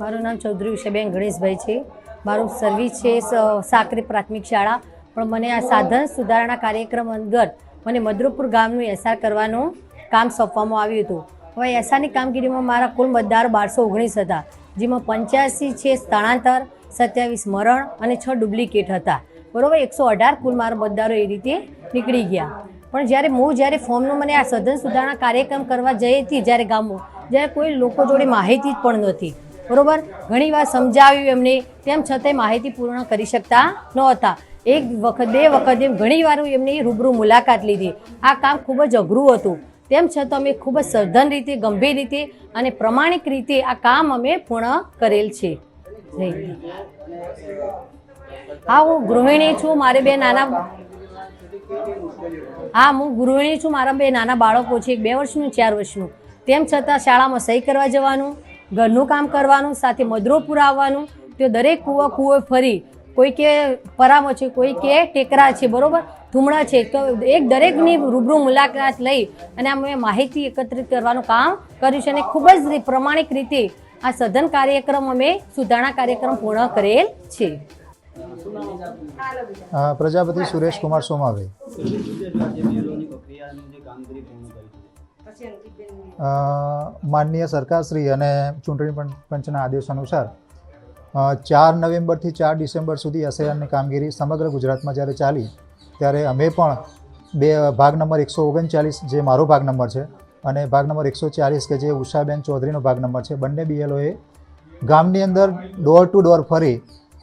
મારું નામ ચૌધરી ઉષાબેન ગણેશભાઈ છે. મારું સર્વિસ છે સાકરી પ્રાથમિક શાળા. પણ મને આ સાધન સુધારણા કાર્યક્રમ અંતર્ગત મને મદ્રુપુર ગામનું એસઆર કરવાનું કામ સોંપવામાં આવ્યું હતું. હવે એસઆરની કામગીરીમાં મારા કુલ મતદાર બારસો ઓગણીસ હતા, જેમાં પંચ્યાસી છે સ્થળાંતર, સત્યાવીસ મરણ અને છ ડુપ્લિકેટ હતા. બરાબર, એકસો અઢાર કુલ મારા મતદારો એ રીતે નીકળી ગયા. પણ જ્યારે હું જ્યારે ફોર્મનું મને આ સદન સુધારણા કાર્યક્રમ કરવા જઈ હતી, જ્યારે ગામમાં જ્યારે કોઈ લોકો જોડે માહિતી જ પણ નહોતી બરોબર? ઘણી વાર સમજાવ્યું એમને, તેમ છતાંય માહિતી પૂર્ણ કરી શકતા નહોતા. એક વખત, બે વખત એમ ઘણી વાર એમની રૂબરૂ મુલાકાત લીધી. આ કામ ખૂબ જ અઘરું હતું. તેમ છતાં અમે ખૂબ જ સઘન રીતે, ગંભીર રીતે અને પ્રમાણિક રીતે આ કામ અમે પૂર્ણ કરેલ છે. હા, હું ગૃહિણી છું, મારે બે નાના હા, હું ગૃહિણી છું, મારા બે નાના બાળકો છે બે વર્ષનું, ચાર વર્ષનું. તેમ છતાં શાળામાં સહી કરવા જવાનું ઘરનું કામ કરવાનું સાથે મદરો પુરાવવાનું તે દરેક કૂવો કૂવો ફરી કોઈ કે પરામો છે કોઈ કે ટેકરા છે બરોબર? ધૂમડા છે. તો એક દરેકની રૂબરૂ મુલાકાત લઈ અને અમે માહિતી એકત્રિત કરવાનું કામ કર્યું છે અને ખૂબ જ પ્રમાણિક રીતે આ સઘન કાર્યક્રમ અમે સુધારણા કાર્યક્રમ પૂર્ણ કરેલ છે. પ્રજાપતિ સુરેશ કુમાર સોમાભાઈ માનનીય સરકારશ્રી અને ચૂંટણી પંચના આદેશ અનુસાર ચાર નવેમ્બરથી ચાર ડિસેમ્બર સુધી એસઆઈઆરની કામગીરી સમગ્ર ગુજરાતમાં જ્યારે ચાલી, ત્યારે અમે પણ બે ભાગ નંબર એકસો ઓગણચાલીસ, જે મારો ભાગ નંબર છે, અને ભાગ નંબર એકસો ચાલીસ કે જે ઉષાબેન ચૌધરીનો ભાગ નંબર છે, બંને બીએલઓએ ગામની અંદર ડોર ટુ ડોર ફરી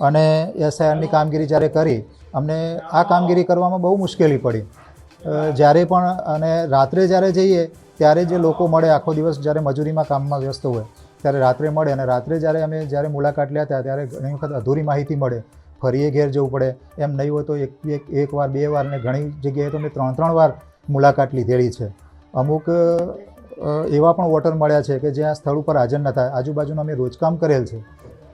અને એસઆઈઆરની કામગીરી જ્યારે કરી, અમને આ કામગીરી કરવામાં બહુ મુશ્કેલી પડી. જ્યારે પણ અને રાત્રે જ્યારે જઈએ ત્યારે જે લોકો મળે આખો દિવસ જ્યારે મજૂરીમાં કામમાં વ્યસ્ત હોય, ત્યારે રાત્રે મળે અને રાત્રે જ્યારે અમે જ્યારે મુલાકાત લેતા ત્યારે ઘણી વખત અધૂરી માહિતી મળે. ફરીએ ઘેર જવું પડે. એમ નહીં હોય તો એક એક એક વાર, બે વાર ને ઘણી જગ્યાએ તો મેં ત્રણ ત્રણ વાર મુલાકાત લીધેલી છે. અમુક એવા પણ વોટર મળ્યા છે કે જ્યાં સ્થળ ઉપર હાજર નતા આજુબાજુનું અમે રોજકામ કરેલ છે.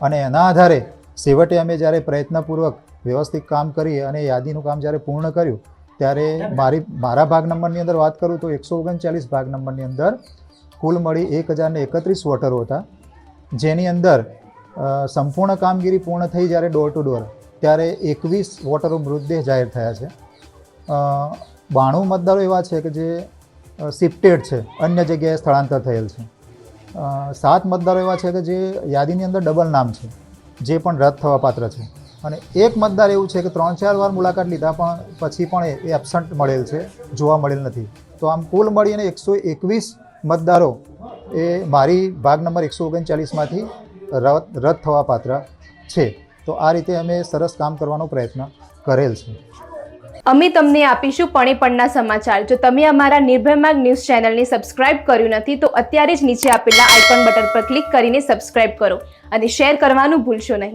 અને એના આધારે છેવટે અમે જ્યારે પ્રયત્નપૂર્વક વ્યવસ્થિત કામ કરી અને યાદીનું કામ જ્યારે પૂર્ણ કર્યું ત્યારે મારી, મારા ભાગ નંબરની અંદર વાત કરું તો એકસો ઓગણચાલીસ ભાગ નંબરની અંદર કુલ મળી એક હજારને એકત્રીસ વોટરો હતા. જેની અંદર સંપૂર્ણ કામગીરી પૂર્ણ થઈ જ્યારે ડોર ટુ ડોર ત્યારે એકવીસ વોટરો મૃતદેહ જાહેર થયા છે. બાણું મતદારો એવા છે કે જે શિફ્ટેડ છે, અન્ય જગ્યાએ સ્થળાંતર થયેલ છે. સાત મતદારો એવા છે કે જે યાદીની અંદર ડબલ નામ છે, જે પણ રદ થવા પાત્ર છે. અને એક મતદાર એવું છે કે ત્રણ ચાર વાર મુલાકાત લીધા પણ પછી પણ એ- એબસન્ટ મળેલ છે, જોવા મળેલ નથી. તો આમ કુલ મળીને એકસો એકવીસ મતદારો એ મારી ભાગ નંબર એકસો ઓગણચાલીસમાંથી રદ થવા પાત્ર છે. તો આ રીતે અમે સરસ કામ કરવાનો પ્રયત્ન કરેલ છે. અમે તમને આપીશું પણીપણના સમાચાર. જો તમે અમારા નિર્ભય માર્ગ ન્યૂઝ ચેનલને સબસ્ક્રાઇબ કર્યું નથી, તો અત્યારે જ નીચે આપેલા આઇકોન બટન પર ક્લિક કરીને સબસ્ક્રાઇબ કરો અને શેર કરવાનું ભૂલશો નહીં.